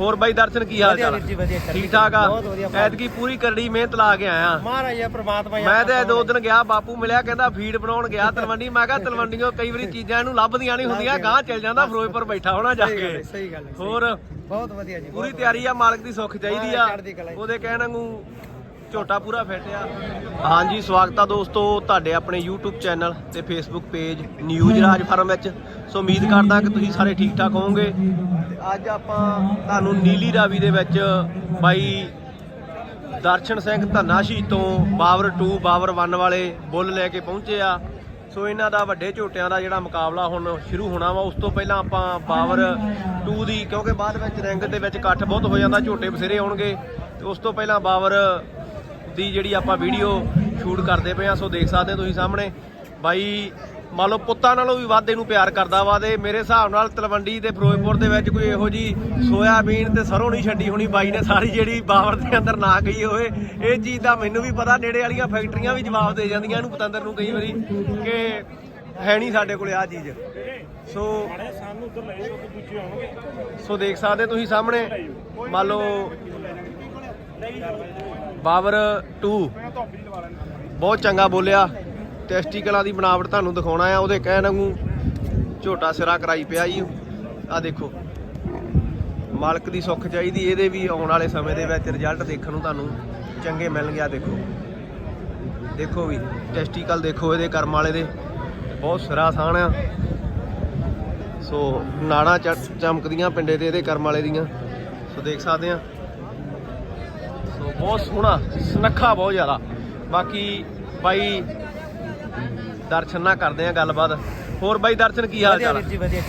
ਹੋਰ ਬਾਈ ਦਰਸ਼ਨ ਕੀ ਹਾਲ ਚਾਲ? ਠੀਕ ਠਾਕ ਆ? ਐਤਕੀ ਪੂਰੀ ਕਰੜੀ ਮਿਹਨਤ ਲਾ ਕੇ ਆਇਆ। ਮਹਾਰਾਜ ਆ ਪ੍ਰਮਾਤਮਾ ਮੈਂ ਤੇ ਦੋ ਦਿਨ ਗਿਆ ਬਾਪੂ ਮਿਲਿਆ ਕਹਿੰਦਾ ਫੀਡ ਬਣਾਉਣ ਗਿਆ ਤਲਵੰਡੀ। ਮੈਂ ਕਿਹਾ ਤਲਵੰਡੀਆਂ ਕਈ ਵਾਰੀ ਚੀਜ਼ਾਂ ਇਹਨੂੰ ਲੱਭਦੀਆਂ ਨਹੀਂ ਹੁੰਦੀਆਂ ਗਾਂ ਚੱਲ ਜਾਂਦਾ ਫਿਰੋਜ਼ਪੁਰ ਬੈਠਾ ਹੋਣਾ ਜਾ ਕੇ। ਸਹੀ ਗੱਲ। ਹੋਰ? ਬਹੁਤ ਵਧੀਆ ਜੀ ਪੂਰੀ ਤਿਆਰੀ ਆ ਮਾਲਕ ਦੀ ਸੁੱਖ ਚਾਹੀਦੀ ਆ। ਉਹਦੇ ਕਹਿਣ ਵਾਂਗੂ ਝੋਟਾ ਪੂਰਾ ਫਿੱਟ ਆ। ਹਾਂਜੀ ਸਵਾਗਤ ਆ ਦੋਸਤੋ ਤੁਹਾਡੇ ਆਪਣੇ YouTube ਚੈਨਲ ਤੇ Facebook page news Raj farm ਵਿੱਚ। ਸੋ ਉਮੀਦ ਕਰਦਾ ਕਿ ਤੁਸੀਂ ਸਾਰੇ ਠੀਕ ਠਾਕ ਹੋਵੋਗੇ। ਅੱਜ ਆਪਾਂ ਤੁਹਾਨੂੰ ਨੀਲੀ ਰਾਵੀ ਦੇ ਵਿੱਚ ਬਾਈ ਦਰਸ਼ਨ ਸਿੰਘ ਧੰਨਾਸ਼ੀ ਤੋਂ ਬਾਵਰ 2 ਬਾਵਰ 1 ਵਾਲੇ ਬੁੱਲ ਲੈ ਕੇ ਪਹੁੰਚੇ ਆ। ਸੋ ਇਹਨਾਂ ਦਾ ਵੱਡੇ ਝੋਟਿਆਂ ਦਾ ਜਿਹੜਾ ਮੁਕਾਬਲਾ ਹੁਣ ਸ਼ੁਰੂ ਹੋਣਾ ਵਾ, ਉਸ ਤੋਂ ਪਹਿਲਾਂ ਆਪਾਂ ਬਾਵਰ 2 ਦੀ, ਕਿਉਂਕਿ ਬਾਅਦ ਵਿੱਚ ਰਿੰਗ ਦੇ ਵਿੱਚ ਇਕੱਠ ਬਹੁਤ ਹੋ ਜਾਂਦਾ, ਝੋਟੇ ਬਸੇਰੇ ਆਉਣਗੇ, ਤੇ ਉਸ ਤੋਂ ਪਹਿਲਾਂ ਬਾਵਰ ਦੀ ਜਿਹੜੀ ਆਪਾਂ ਵੀਡੀਓ ਸ਼ੂਟ ਕਰਦੇ ਪਏ ਆ, ਸੋ ਦੇਖ ਸਕਦੇ ਤੁਸੀਂ ਸਾਹਮਣੇ। ਬਾਈ ਮੰਨ ਲਓ ਪੁੱਤਾਂ ਨਾਲੋਂ ਵੀ ਵੱਧ ਇਹਨੂੰ ਪਿਆਰ ਕਰਦਾ ਵਾ ਤੇ ਮੇਰੇ ਹਿਸਾਬ ਨਾਲ ਤਲਵੰਡੀ ਤੇ ਫਿਰੋਜ਼ਪੁਰ ਦੇ ਵਿੱਚ ਕੋਈ ਇਹੋ ਜੀ ਸੋਇਆਬੀਨ ਤੇ ਸਰੋਂ ਨਹੀਂ ਛੱਡੀ ਹੋਣੀ ਬਾਈ ਨੇ ਸਾਰੀ ਜਿਹੜੀ ਬਾਵਰ ਦੇ ਅੰਦਰ ਨਾ ਗਈ ਹੋਵੇ। ਇਹ ਚੀਜ਼ ਦਾ ਮੈਨੂੰ ਵੀ ਪਤਾ, ਨੇੜੇ ਵਾਲੀਆਂ ਫੈਕਟਰੀਆਂ ਵੀ ਜਵਾਬ ਦੇ ਜਾਂਦੀਆਂ ਇਹਨੂੰ ਪਤੰਦਰ ਨੂੰ ਕਈ ਵਾਰੀ ਕਿ ਹੈ ਨਹੀਂ ਸਾਡੇ ਕੋਲੇ ਆ ਚੀਜ਼। ਸੋ ਸੋ ਦੇਖ ਸਕਦੇ ਤੁਸੀਂ ਸਾਹਮਣੇ, ਮੰਨ ਲਓ ਬਾਬਰ 2 ਬਹੁਤ ਚੰਗਾ ਬੋਲਿਆ। ਟੈਸਟੀਕਲਾਂ ਦੀ ਬਣਾਵਟ ਤੁਹਾਨੂੰ ਦਿਖਾਉਣਾ ਆ, ਉਹਦੇ ਕਹਿਣ ਨੂੰ ਝੋਟਾ ਸਿਰਾ ਕਰਾਈ ਪਿਆ ਜੀ। ਆ ਦੇਖੋ, ਮਾਲਕ ਦੀ ਸੁੱਖ ਚਾਹੀਦੀ, ਇਹਦੇ ਵੀ ਆਉਣ ਵਾਲੇ ਸਮੇਂ ਦੇ ਵਿੱਚ ਰਿਜ਼ਲਟ ਦੇਖਣ ਨੂੰ ਤੁਹਾਨੂੰ ਚੰਗੇ ਮਿਲਣਗੇ ਆ ਦੇਖੋ। ਦੇਖੋ ਵੀ ਟੈਸਟੀਕਲ ਦੇਖੋ ਇਹਦੇ ਕਰਮ ਵਾਲੇ ਦੇ, ਬਹੁਤ ਸਿਰਾ ਸਾਣ ਆ। ਸੋ ਨਾੜਾਂ ਚਮਕਦੀਆਂ ਪਿੰਡੇ ਤੇ ਇਹਦੇ ਕਰਮ ਵਾਲੇ ਦੀਆਂ, ਸੋ ਦੇਖ ਸਕਦੇ ਆ। ਸੋ ਬਹੁਤ ਸੋਹਣਾ, ਸੁਨੱਖਾ ਬਹੁਤ ਜ਼ਿਆਦਾ। ਬਾਕੀ ਬਾਈ ਦਰਸ਼ਨ ਨਾਲ ਕਰਦੇ ਆ ਗੱਲਬਾਤ। ਹੋਰ ਬਾਈ ਦਰਸ਼ਨ ਕੀ ਹਾਲ ਚਾਲ?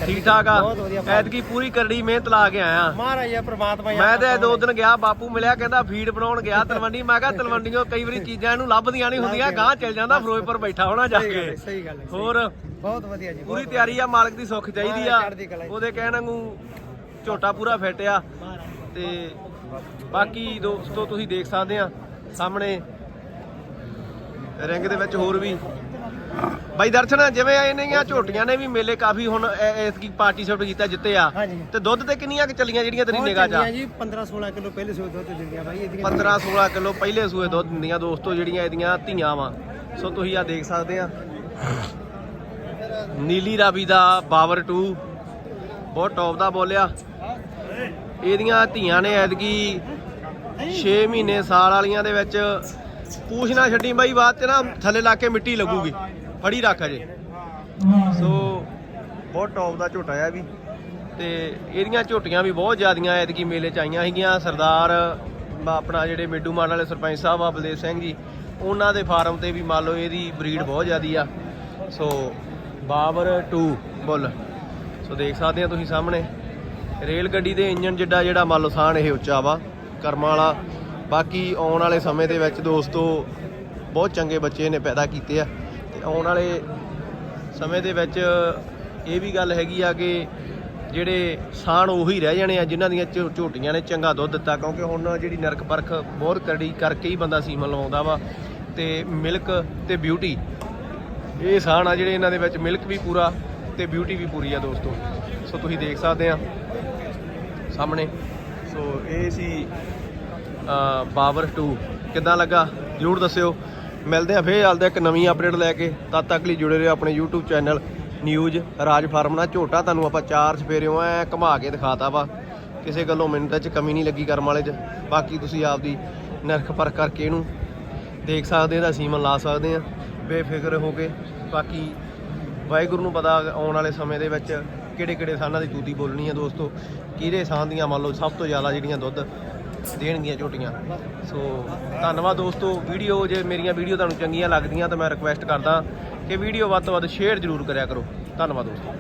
ਠੀਕ ਠਾਕ ਆ? ਐਤਕੀ ਪੂਰੀ ਕਰੜੀ ਮਿਹਨਤ ਲਾ ਕੇ ਆਇਆ। ਮਹਾਰਾਜ ਆ ਪ੍ਰਮਾਤਮਾ ਮੈਂ ਤੇ ਦੋ ਦਿਨ ਗਿਆ ਬਾਪੂ ਮਿਲਿਆ ਕਹਿੰਦਾ ਫੀਡ ਬਣਾਉਣ ਗਿਆ ਤਲਵੰਡੀ। ਮੈਂ ਕਿਹਾ ਤਲਵੰਡੀਆਂ ਕਈ ਵਾਰੀ ਚੀਜ਼ਾਂ ਇਹਨੂੰ ਲੱਭਦੀਆਂ ਨਹੀਂ ਹੁੰਦੀਆਂ ਗਾਂ ਚੱਲ ਜਾਂਦਾ ਫਿਰੋਜ਼ਪੁਰ ਬੈਠਾ ਹੋਣਾ ਜਾ ਕੇ। ਸਹੀ ਗੱਲ। ਹੋਰ? ਬਹੁਤ ਵਧੀਆ ਜੀ ਪੂਰੀ ਤਿਆਰੀ ਆ ਮਾਲਕ ਦੀ ਸੁੱਖ ਚਾਹੀਦੀ ਆ। ਉਹਦੇ ਕਹਿਣ ਵਾਂਗੂ ਝੋਟਾ ਪੂਰਾ ਫਿੱਟ ਆ। ਤੇ ਬਾਕੀ ਦੋਸਤੋ ਤੁਸੀਂ ਦੇਖ ਸਕਦੇ ਆ ਸਾਹਮਣੇ ਰਿੰਗ ਦੇ ਵਿੱਚ ਹੋਰ ਵੀ ਬਾਈ ਦਰਸ਼ਨ ਜਿਵੇਂ ਇਹਨੀਆਂ ਝੋਟੀਆਂ ਨੇ ਵੀ ਮੇਲੇ ਕਾਫੀ ਹੁਣ ਐਤਕੀ ਪਾਰਟਿਸਿਪੇਟ ਕੀਤਾ ਜਿੱਤੇ ਆ। ਹਾਂਜੀ। ਤੇ ਦੁੱਧ ਤੇ ਕਿੰਨੀਆਂ ਕਿ ਚੱਲੀਆਂ ਜਿਹੜੀਆਂ ਤੇਰੀ ਬਹੁਤ ਨਿਗਾਹ 'ਚ ਆ? ਚੰਗੀਆਂ ਜੀ 15 16 ਕਿਲੋ ਪਹਿਲੇ ਸੂਏ ਦੁੱਧ ਦਿੰਦੀਆਂ ਬਾਈ ਇਹਦੀਆਂ 15 16 ਕਿਲੋ ਪਹਿਲੇ ਸੂਏ ਦੁੱਧ ਦਿੰਦੀਆਂ ਦੋਸਤੋ ਜਿਹੜੀਆਂ ਇਹਦੀਆਂ ਧੀਆਂ ਵਾ। ਸੋ ਤੁਸੀਂ ਆ ਦੇਖ ਸਕਦੇ ਆ। ਨੀਲੀ ਰਾਵੀ ਦਾ ਬਾਵਰ 2 ਬਹੁਤ ਟੌਪ ਦਾ ਬੋਲਿਆ। ਇਹਦੀਆਂ ਧੀਆਂ ਨੇ ਐਤਕੀ 6 ਮਹੀਨੇ ਸਾਲ ਵਾਲੀਆਂ ਦੇ ਵਿੱਚ ਪੂਛ ਨਾ ਛੱਡੀ ਬਾਈ ਬਾਅਦ ਚ ਨਾ ਥੱਲੇ ਲਾ ਕੇ ਮਿੱਟੀ ਲੱਗੂਗੀ। ਫੜੀ ਰੱਖ ਅਜੇ। ਸੋ ਬਹੁਤ ਟੌਪ ਦਾ ਝੋਟਾ ਆ ਵੀ। ਤੇ ਇਹਦੀਆਂ ਝੋਟੀਆਂ ਵੀ ਬਹੁਤ ਜ਼ਿਆਦੀਆਂ ਐਤਕੀ ਮੇਲੇ ਚ ਆਈਆਂ ਹੈਗੀਆਂ ਸਰਦਾਰ ਆਪਣਾ ਜਿਹੜੇ ਮੇਡੂ ਮਾਨ ਵਾਲੇ ਸਰਪੰਚ ਸਾਹਿਬ ਆ, ਬਲਦੇਵ ਸਿੰਘ ਜੀ, ਉਹਨਾਂ ਦੇ ਫਾਰਮ ਤੇ ਵੀ ਮੰਨ ਲਓ ਇਹਦੀ ਬਰੀਡ ਬਹੁਤ ਜ਼ਿਆਦੀ ਆ। ਸੋ ਬਾਬਰ 2 ਬੁੱਲ। ਸੋ ਦੇਖ ਸਕਦੇ ਆ ਤੁਸੀਂ ਸਾਹਮਣੇ। ਰੇਲ ਗੱਡੀ ਦੇ ਇੰਜਨ ਜਿੱਡਾ ਜਿਹੜਾ ਮੰਨ ਲਓ ਸਾਨ ਇਹ ਉੱਚਾ ਵਾ, ਕਰਮਾਂ ਵਾਲਾ। ਬਾਕੀ ਆਉਣ ਵਾਲੇ ਸਮੇਂ ਦੇ ਵਿੱਚ ਦੋਸਤੋ, ਬਹੁਤ ਚੰਗੇ ਬੱਚੇ ਨੇ ਪੈਦਾ ਕੀਤੇ ਆ। ਆਉਣ ਵਾਲੇ ਸਮੇਂ ਦੇ ਵਿੱਚ ਇਹ ਵੀ ਗੱਲ ਹੈਗੀ ਆ ਕਿ ਜਿਹੜੇ ਸਾਣ ਉਹੀ ਰਹਿ ਜਾਣੇ ਆ ਜਿਨ੍ਹਾਂ ਦੀਆਂ ਝੋ- ਝੋਟੀਆਂ ਨੇ ਚੰਗਾ ਦੁੱਧ ਦਿੱਤਾ ਕਿਉਂਕਿ ਹੁਣ ਜਿਹੜੀ ਨਰਕ ਪਰਖ ਬਹੁਤ ਕਰੜੀ ਕਰਕੇ ਹੀ ਬੰਦਾ ਸੀਮਨ ਲਵਾਉਂਦਾ ਵਾ ਤੇ ਮਿਲਕ ਤੇ ਬਿਊਟੀ ਇਹ ਸਾਣ ਆ ਜਿਹੜੇ ਇਹਨਾਂ ਦੇ ਵਿੱਚ ਮਿਲਕ ਵੀ ਪੂਰਾ ਤੇ ਬਿਊਟੀ ਵੀ ਪੂਰੀ ਆ ਦੋਸਤੋ। ਸੋ ਤੁਸੀਂ ਦੇਖ ਸਕਦੇ ਆ ਸਾਹਮਣੇ। ਸੋ ਇਹ ਸੀ ਅ, ਬਾਬਰ 2 ਕਿੱਦਾਂ ਲੱਗਾ? ਜਰੂਰ ਦੱਸਿਓ। ਮਿਲਦੇ ਆ ਫੇਰ ਚੱਲਦੇ ਇੱਕ ਨਵੀਂ ਅਪਡੇਟ ਲੈ ਕੇ। ਤਦ ਤੱਕ ਲਈ ਜੁੜੇ ਰਹੋ ਆਪਣੇ YouTube channel news Raj farm ਨਾਲ ਝੋਟਾ ਤੁਹਾਨੂੰ ਆਪਾਂ ਚਾਰ ਸਫੇਰਿਓਂ ਐ ਘੁਮਾ ਕੇ ਦਿਖਾਤਾ ਵਾ। ਕਿਸੇ ਗੱਲੋਂ ਮਿੰਟ 'ਚ ਕਮੀ ਨਹੀਂ ਲੱਗੀ ਕਰਮ ਵਾਲੇ 'ਚ। ਬਾਕੀ ਤੁਸੀਂ ਆਪਦੀ ਨਰਖ ਪਰ ਕਰਕੇ ਇਹਨੂੰ ਦੇਖ ਸਕਦੇ ਇਹਦਾ ਸੀਮਨ ਲਾ ਸਕਦੇ ਆ। ਬੇਫਿਕਰ ਹੋ ਕੇ। ਬਾਕੀ ਵਾਹਿਗੁਰੂ ਨੂੰ ਪਤਾ ਆਉਣ ਵਾਲੇ ਸਮੇਂ ਦੇ ਵਿੱਚ ਕਿਹੜੇ ਕਿਹੜੇ ਸਾਨਾਂ ਦੀ ਤੂਤੀ ਬੋਲਣੀ ਆ ਦੋਸਤੋ। ਕਿਹੜੇ ਸਾਂ ਦੀਆਂ ਮੰਨ ਲਓ ਸਭ ਤੋਂ ਜ਼ਿਆਦਾ ਜਿਹੜੀਆਂ ਦੁੱਧ ਦੇਣਗੀਆਂ ਝੋਟੀਆਂ। ਸੋ ਧੰਨਵਾਦ ਦੋਸਤੋ ਵੀਡੀਓ ਜੇ ਮੇਰੀਆਂ ਵੀਡੀਓ ਤੁਹਾਨੂੰ ਚੰਗੀਆਂ ਲੱਗਦੀਆਂ ਤਾਂ ਮੈਂ ਰਿਕੁਐਸਟ ਕਰਦਾ ਕਿ ਵੀਡੀਓ ਵੱਧ ਤੋਂ ਵੱਧ ਸ਼ੇਅਰ ਜ਼ਰੂਰ ਕਰਿਆ ਕਰੋ। ਧੰਨਵਾਦ ਦੋਸਤੋ।